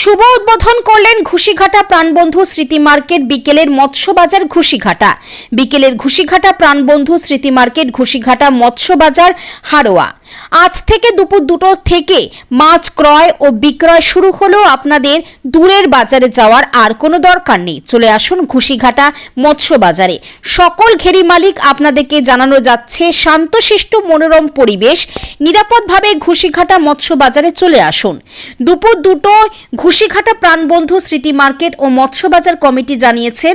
শুভ উদ্বোধন করলেন ঘুষিঘাটা প্রাণবন্ধু স্মৃতি মার্কেট বিকেলের মৎস্য বাজার ঘুষিঘাটা। বিকেলের ঘুষিঘাটা প্রাণবন্ধু স্মৃতি মার্কেট ঘুষিঘাটা মৎস্য বাজার হারোয়া। আজ থেকে দুপুর দুটো থেকে মাছ ক্রয় ও বিক্রয় শুরু হলেও আপনাদের দূরের বাজারে যাওয়ার আর কোনো দরকার নেই। চলে আসুন ঘুষিঘাটা মৎস্য বাজারে সকল ঘেরি মালিক আপনাদেরকে জানানো যাচ্ছে, শান্তশিষ্ট মনোরম পরিবেশ, নিরাপদভাবে ঘুষিঘাটা মৎস্য বাজারে চলে আসুন। দুপুর দুটো ঘুষিঘাটা প্রাণবন্ধু স্মৃতি মার্কেট ও মৎস্য বাজার কমিটি জানিয়েছেন,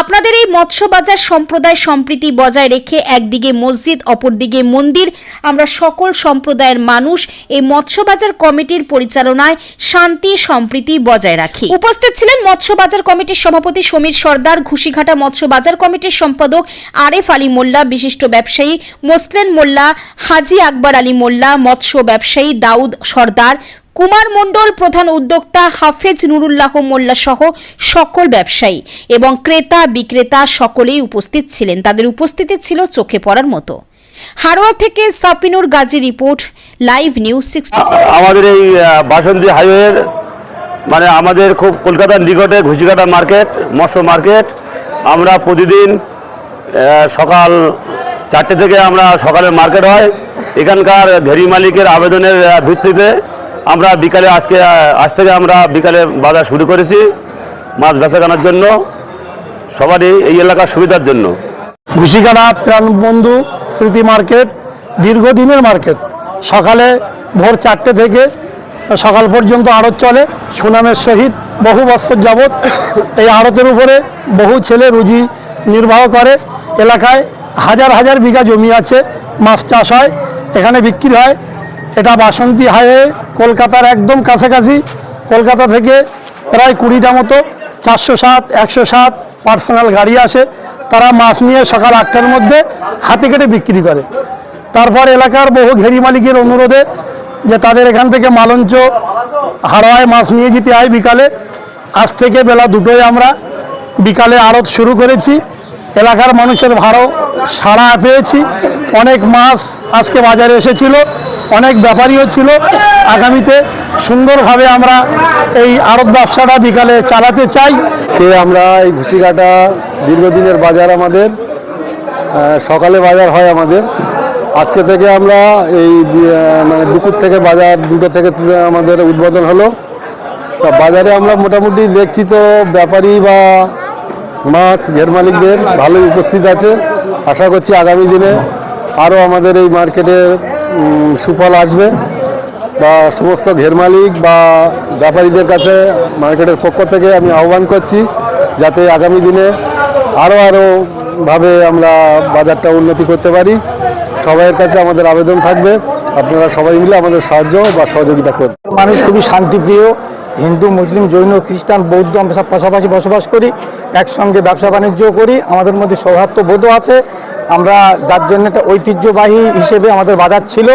আপনাদের এই মৎস্য বাজার সম্প্রদায় সম্প্রীতি বজায় রেখে একদিকে মসজিদ, অপরদিকে মন্দির। আমরা সকল সম্প্রদায়ের মানুষ এই মৎস্য বাজার কমিটির পরিচালনায় শান্তি, সম্প্রীতি বজায় রাখি। উপস্থিত ছিলেন মৎস্য বাজার কমিটির সভাপতি সমীর সর্দার, ঘুষিঘাটা মৎস্য বাজার কমিটির সম্পাদক আরেফ আলী মোল্লা, বিশিষ্ট ব্যবসায়ী মোসলেন মোল্লা, হাজি আকবর আলী মোল্লা, মৎস্য ব্যবসায়ী দাউদ সর্দার কুমার মণ্ডল প্রধান উদ্যোক্তা হাফেজ নুরুল্লাহ মোল্লা সহ সকল ব্যবসায়ী এবং ক্রেতা, বিক্রেতা সকলেই উপস্থিত ছিলেন। তাদের উপস্থিতি ছিল চোখে পড়ার মতো। হারোয়া থেকে Sapinur Gazi report, live news sixty আমাদের এই বাসন্তী হাইওয়ের মানে আমাদের খুব কলকাতার নিকটে ঘুষিকাটা মার্কেট, মৎস্য মার্কেট। আমরা প্রতিদিন সকাল চারটে থেকে আমরা সকালে মার্কেট হয়। এখানকার ঘেরি মালিকের আবেদনের ভিত্তিতে আমরা বিকালে আজকে আজ থেকে আমরা বিকালে বাজার শুরু করেছি মাছ বেচা কেনার জন্য, সবারই এই এলাকার সুবিধার জন্য। ঘুষিকাটা প্রাণবন্ধু স্মৃতি মার্কেট, দীর্ঘদিনের মার্কেট। সকালে ভোর চারটে থেকে সকাল পর্যন্ত আড়ত চলে, সুনামের সহিত বহু বছর যাবৎ এই আড়তের উপরে বহু ছেলে রুজি নির্বাহ করে। এলাকায় হাজার হাজার বিঘা জমি আছে, মাছ চাষ হয়, এখানে বিক্রি হয়। এটা বাসন্তী হাইওয়ে, কলকাতার একদম কাছাকাছি, কলকাতা থেকে প্রায় কুড়িটা মতো, চারশো সাত, একশো সাত পার্সোনাল গাড়ি আসে। তারা মাছ নিয়ে সকাল আটটার মধ্যে হাতে কেটে বিক্রি করে। তারপর এলাকার বহু ঘেরি মালিকের অনুরোধে যে তাদের এখান থেকে মালঞ্চ হারোয়ায় মাছ নিয়ে যেতে হয় বিকালে। আজ থেকে বেলা দুটোয় আমরা বিকালে আড়ত শুরু করেছি। এলাকার মানুষের ভালো সাড়া পেয়েছি। অনেক মাছ আজকে বাজারে এসেছিল। অনেক ব্যাপারীও ছিল। আগামীতে সুন্দরভাবে আমরা এই আড়ত ব্যবসাটা বিকালে চালাতে চাই। আজকে আমরা এই ঘুষিঘাটা দীর্ঘদিনের বাজার আমাদের সকালে বাজার হয় আমাদের। আজকে থেকে আমরা এই মানে দুপুর থেকে বাজার দুটো থেকে আমাদের উদ্বোধন হলো। তা বাজারে আমরা মোটামুটি দেখছি তো ব্যাপারী বা মাছ ঘের মালিকদের ভালোই উপস্থিত আছে। আশা করছি আগামী দিনে আরও আমাদের এই মার্কেটে উম, সুফল আসবে বা সমস্ত ঘের মালিক বা ব্যাপারীদের কাছে মার্কেটের পক্ষ থেকে আমি আহ্বান করছি যাতে আগামী দিনে আরও আরও ভাবে আমরা বাজারটা উন্নতি করতে পারি। সবাইয়ের কাছে আমাদের আবেদন থাকবে। আপনারা সবাই মিলে আমাদের সাহায্য বা সহযোগিতা করবেন মানুষ খুবই শান্তিপ্রিয়, হিন্দু, মুসলিম, জৈন, খ্রিস্টান, বৌদ্ধ, আমরা সব পাশাপাশি বসবাস করি, একসঙ্গে ব্যবসা বাণিজ্য করি, আমাদের মধ্যে সৌহার্দ্যবোধও আছে। আমরা যার জন্য একটা ঐতিহ্যবাহী হিসেবে আমাদের বাজার ছিল,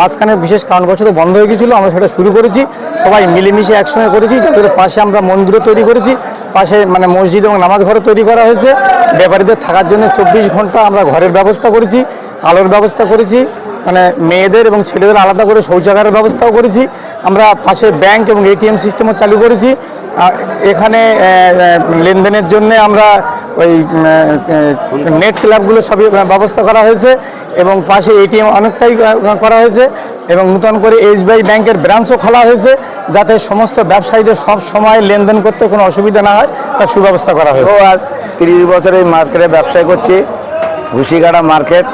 মাঝখানে বিশেষ কারণবশত বন্ধ হয়ে গেছিল আমরা সেটা শুরু করেছি, সবাই মিলেমিশে একসঙ্গে করেছি যাদের পাশে আমরা মন্দিরও তৈরি করেছি, পাশে মানে মসজিদ এবং নামাজ ঘরও তৈরি করা হয়েছে, ব্যাপারীদের থাকার জন্য চব্বিশ ঘণ্টা আমরা ঘরের ব্যবস্থা করেছি, আলোর ব্যবস্থা করেছি মানে মেয়েদের এবং ছেলেদের আলাদা করে শৌচাগারের ব্যবস্থাও করেছি। আমরা পাশে ব্যাংক এবং এটিএম সিস্টেমও চালু করেছি। এখানে লেনদেনের জন্য আমরা ওই নেট ক্লাবগুলো সবই ব্যবস্থা করা হয়েছে এবং পাশে এটিএম অনেকটাই করা হয়েছে এবং নূতন করে এসবিআই ব্যাংকের ব্রাঞ্চও খোলা হয়েছে যাতে সমস্ত ব্যবসায়ীদের সব সময় লেনদেন করতে কোনো অসুবিধা না হয়, তার সুব্যবস্থা করা হয়েছে। আজ তিরিশ বছর এই মার্কেটে ব্যবসা করছি ঘুষিকাটা মার্কেট।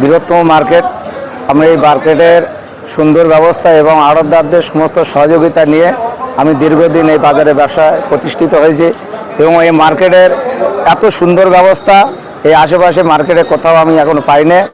বৃহত্তম মার্কেট। আমরা এই মার্কেটের সুন্দর ব্যবস্থা এবং আড়তদারদের সমস্ত সহযোগিতা নিয়ে আমি দীর্ঘদিন এই বাজারে ব্যবসায় প্রতিষ্ঠিত হয়েছি এবং এই মার্কেটের এত সুন্দর ব্যবস্থা এই আশেপাশে মার্কেটে কোথাও আমি এখনও পাই না